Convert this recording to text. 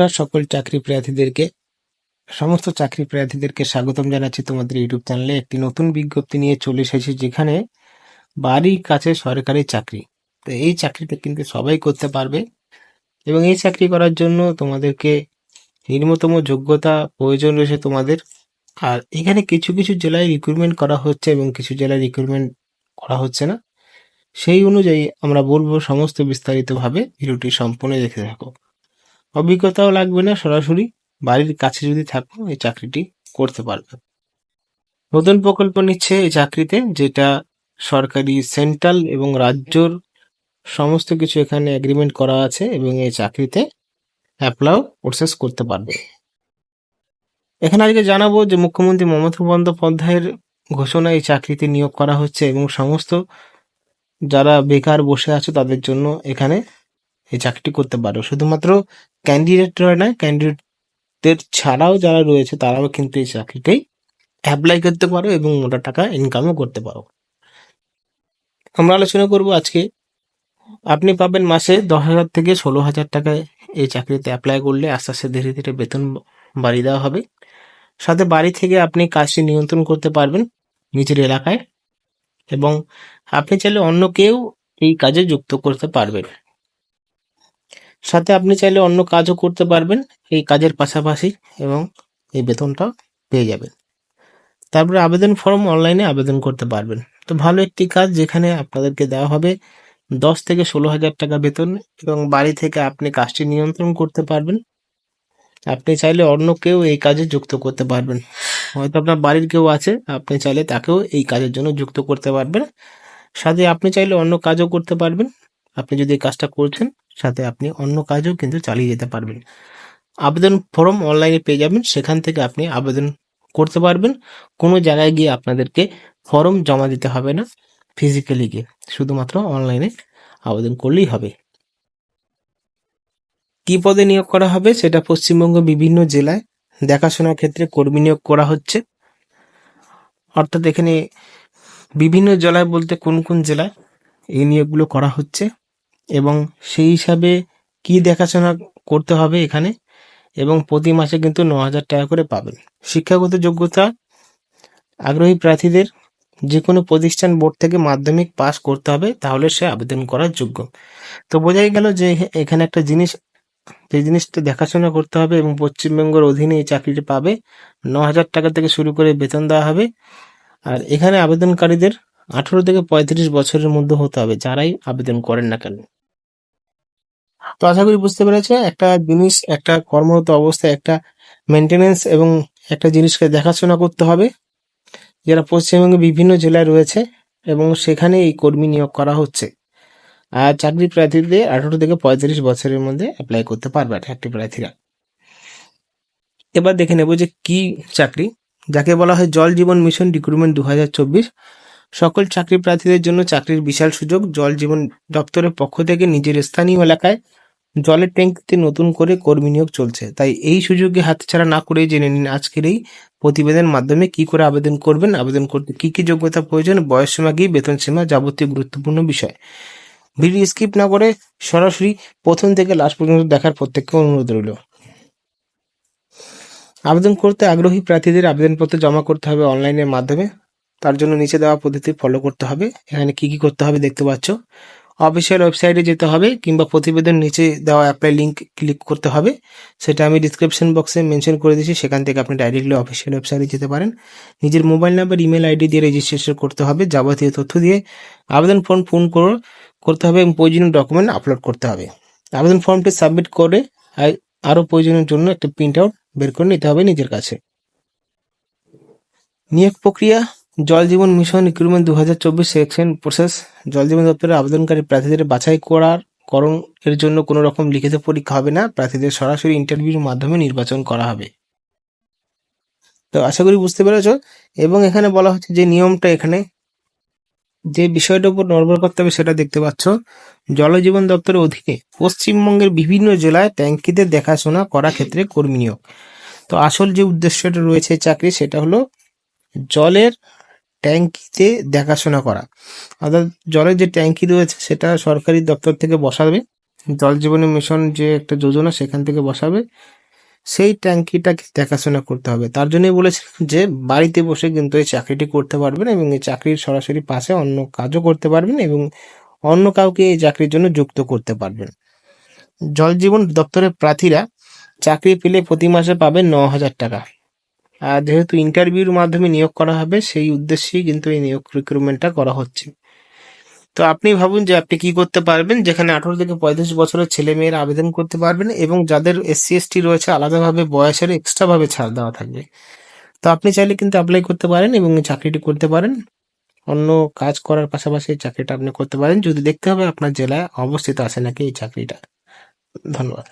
নমস্কার, সকল চাকরি প্রার্থীদেরকে সমস্ত চাকরি প্রার্থীদেরকে স্বাগতম জানাচ্ছি তোমাদের ইউটিউব চ্যানেলে। একটি নতুন বিজ্ঞপ্তি নিয়ে চলে এসেছি যেখানে বাড়ির কাছে সরকারি চাকরি। তো এই চাকরিটা কিন্তু সবাই করতে পারবে এবং এই চাকরি করার জন্য তোমাদেরকে নিম্নতম যোগ্যতা প্রয়োজন রয়েছে তোমাদের। আর এখানে কিছু কিছু জেলায় রিক্রুটমেন্ট করা হচ্ছে এবং কিছু জেলায় রিক্রুটমেন্ট করা হচ্ছে না। সেই অনুযায়ী আমরা বলব সমস্ত বিস্তারিতভাবে ভিডিওটি সম্পূর্ণ দেখে থাকো। অভিজ্ঞতাও লাগবে না সরাসরি। বাড়ির কাছে যদি থাকো, এই চাকরিটি করতে পারবে। নতুন প্রকল্প নিচ্ছে এই চাকরিতে, যেটা সরকারি, সেন্ট্রাল এবং রাজ্যর সমস্ত কিছু এখানে এগ্রিমেন্ট করা আছে এবং এই চাকরিতে অ্যাপ্লাইও প্রসেস করতে পারবে। এখানে আজকে জানাব যে মুখ্যমন্ত্রী মমতা বন্দ্যোপাধ্যায়ের ঘোষণা এই চাকরিতে নিয়োগ করা হচ্ছে এবং সমস্ত যারা বেকার বসে আছে তাদের জন্য এখানে এই চাকরিটি করতে পারো শুধুমাত্র ক্যান্ডিডেটরা নয় ক্যান্ডিডেটদের ছাড়াও যারা রয়েছে, তারাও কিন্তু এই চাকরিটাই অ্যাপ্লাই করতে পারো এবং মোটা টাকা ইনকামও করতে পারো। আমরা আলোচনা করব আজকে, আপনি পাবেন মাসে দশ হাজার থেকে ষোলো হাজার টাকায় এই চাকরিতে অ্যাপ্লাই করলে আস্তে আস্তে ধীরে ধীরে বেতন বাড়িয়ে দেওয়া হবে। সাথে বাড়ি থেকে আপনি কাজটি নিয়ন্ত্রণ করতে পারবেন নিজের এলাকায় এবং আপনি চাইলে অন্য কেউ এই কাজে যুক্ত করতে পারবেন। সাথে আপনি চাইলে অন্য কাজও করতে পারবেন। এই কাজের পাশাপাশি এবং এই বেতনটাও পেয়ে যাবেন। তারপরে আবেদন ফর্ম অনলাইনে আবেদন করতে পারবেন। তো ভালো একটি কাজ যেখানে আপনাদেরকে দেওয়া হবে দশ থেকে ষোলো হাজার টাকা বেতন এবং বাড়ি থেকে আপনি কাজটি নিয়ন্ত্রণ করতে পারবেন। আপনি চাইলে অন্য কেউ এই কাজে যুক্ত করতে পারবেন। হয়তো আপনার বাড়ির কেউ আছে, আপনি চাইলে তাকেও এই কাজের জন্য যুক্ত করতে পারবেন। সাথে আপনি চাইলে অন্য কাজও করতে পারবেন। আপনি যদি এই কাজটা করছেন, সাথে আপনি অন্য কাজও কিন্তু চালিয়ে যেতে পারবেন। আবেদন ফর্ম অনলাইনে পেয়ে যাবেন। সেখান থেকে আপনি আবেদন করতে পারবেন। কোনো জায়গায় গিয়ে আপনাদেরকে ফর্ম জমা দিতে হবে না ফিজিক্যালি গিয়ে। শুধুমাত্র অনলাইনে আবেদন করলেই হবে। কি পদে নিয়োগ করা হবে? সেটা পশ্চিমবঙ্গ বিভিন্ন জেলায়। দেখাশোনার ক্ষেত্রে কর্মী নিয়োগ করা হচ্ছে। অর্থাৎ এখানে বিভিন্ন জেলায় বলতে কোন কোন জেলায় এই নিয়োগগুলো করা হচ্ছে। এবং সেই হিসাবে কি দেখাশোনা করতে হবে এখানে? এবং প্রতি মাসে কিন্তু ন হাজার টাকা করে পাবেন। শিক্ষাগত যোগ্যতা, আগ্রহী প্রার্থীদের যে কোনো প্রতিষ্ঠান বোর্ড থেকে মাধ্যমিক পাস করতে হবে, তাহলে সে আবেদন করার যোগ্য। তো বোঝাই গেল যে এখানে একটা জিনিস, যে জিনিসটা দেখাশোনা করতে হবে এবং পশ্চিমবঙ্গের অধীনে এই চাকরিটি পাবে ন হাজার টাকা থেকে শুরু করে বেতন দেওয়া হবে। আর এখানে আবেদনকারীদের আঠেরো থেকে পঁয়ত্রিশ বছরের মধ্যে হতে হবে, যারাই আবেদন করেন না কেন। তো আশা করি বুঝতে পেরেছে, একটা জিনিস, একটা কর্মরত অবস্থায় একটা মেনটেনেন্স এবং একটা জিনিসকে দেখাশোনা করতে হবে। যারা পশ্চিমবঙ্গে বিভিন্ন জেলায় রয়েছে এবং সেখানে এই কর্মী নিয়োগ করা হচ্ছে। আর চাকরি প্রার্থীদের আঠারো থেকে পঁয়ত্রিশ বছরের মধ্যে অ্যাপ্লাই করতে পারবে চাকরি প্রার্থীরা। এবার দেখে নেব যে কি চাকরি। যাকে বলা হয় জল জীবন মিশন রিক্রুটমেন্ট দু হাজার চব্বিশ। সকল চাকরি প্রার্থীদের জন্য চাকরির বিশাল সুযোগ জল জীবন দপ্তরের পক্ষ থেকে নিজের স্থানীয় এলাকায় জলের ট্যাঙ্কিতে নতুন করে কর্মী নিয়োগ চলছে। তাই এই সুযোগে হাতছাড়া না করে জেনে নিন আজকের এই প্রতিবেদন মাধ্যমে কি করে আবেদন করবেন, আবেদন করতে কি কি যোগ্যতা প্রয়োজন, বয়স সীমা কি, বেতন সীমা যাবতীয় গুরুত্বপূর্ণ বিষয়। ভিডিও স্কিপ না করে সরাসরি প্রথম থেকে লাস্ট পর্যন্ত দেখার প্রত্যেককে অনুরোধ রইল। আবেদন করতে আগ্রহী প্রার্থীদের আবেদনপত্র জমা করতে হবে অনলাইনের মাধ্যমে। তার জন্য নিচে দেওয়া পদ্ধতি ফলো করতে হবে। এখানে কি কি করতে হবে দেখতে পাচ্ছ। অফিসিয়াল ওয়েবসাইটে যেতে হবে কিংবা প্রতিবেদন নিচে দেওয়া অ্যাপ্লাই লিঙ্ক ক্লিক করতে হবে। সেটা আমি ডিসক্রিপশন বক্সে মেনশন করে দিয়েছি, সেখান থেকে আপনি ডাইরেক্টলি অফিসিয়াল ওয়েবসাইটে যেতে পারেন। নিজের মোবাইল নাম্বার ইমেল আইডি দিয়ে রেজিস্ট্রেশন করতে হবে, যাবতীয় তথ্য দিয়ে আবেদন ফর্ম পূরণ করে করতে হবে এবং প্রয়োজনীয় ডকুমেন্ট আপলোড করতে হবে। আবেদন ফর্মটি সাবমিট করে আরও প্রয়োজনের জন্য একটা প্রিন্ট আউট বের করে নিতে হবে নিজের কাছে। নিয়োগ প্রক্রিয়া জল জীবন মিশন রিক্রুটমেন্ট দু হাজার চব্বিশ সেকশন প্রসেস জল জীবন দপ্তরের আবেদনকারী প্রার্থীদের বাছাই করার করণ এর জন্য কোনো রকম লিখিত পরীক্ষা হবে না। প্রার্থীদের সরাসরি ইন্টারভিউর মাধ্যমে নির্বাচন করা হবে। তো আশা করি বুঝতে পেরেছ? এবং এখানে বলা হচ্ছে যে নিয়মটা এখানে। যে বিষয়টার উপর নির্ভর করতে হবে সেটা দেখতে পাচ্ছ। জলজীবন দপ্তরের অধীনে পশ্চিমবঙ্গের বিভিন্ন জেলায় ট্যাঙ্কিতে দেখাশোনা করা ক্ষেত্রে কর্মী নিয়োগ। তো আসল যে উদ্দেশ্যটা রয়েছে চাকরি, সেটা হলো জলের ট্যাঙ্কিতে দেখাশোনা করা। অর্থাৎ জলের যে ট্যাঙ্কি রয়েছে, সেটা সরকারি দপ্তর থেকে বসাবে। জল জীবনী মিশন যে একটা যোজনা, সেখান থেকে বসাবে। সেই ট্যাঙ্কিটাকে দেখাশোনা করতে হবে। তার জন্যই বলেছি যে, বাড়িতে বসে কিন্তু এই চাকরিটি করতে পারবেন এবং এই চাকরির সরাসরি পাশে অন্য কাজও করতে পারবেন এবং অন্য কাউকে এই চাকরির জন্য যুক্ত করতে পারবেন। জল জীবন দপ্তরের প্রার্থীরা চাকরি পেলে প্রতি মাসে পাবেন ন হাজার টাকা। যেহেতু ইন্টারভিউর মাধ্যমে নিয়োগ করা হবে, সেই উদ্দেশ্যেই কিন্তু এই নিয়োগ রিক্রুটমেন্টটা করা হচ্ছে। তো আপনি ভাবুন যে আপনি কি করতে পারবেন, যেখানে আঠারো থেকে পঁয়ত্রিশ বছরের ছেলে মেয়েরা আবেদন করতে পারবেন এবং যাদের এসসি এসটি রয়েছে, আলাদাভাবে বয়সের এক্সট্রাভাবে ছাড় দেওয়া থাকবে। তো আপনি চাইলে কিন্তু অ্যাপ্লাই করতে পারেন এবং চাকরিটি করতে পারেন। অন্য কাজ করার পাশাপাশি চাকরিটা আপনি করতে পারেন। যদি দেখতে হবে আপনার জেলায় অবস্থিত আছে নাকি এই চাকরিটা। ধন্যবাদ।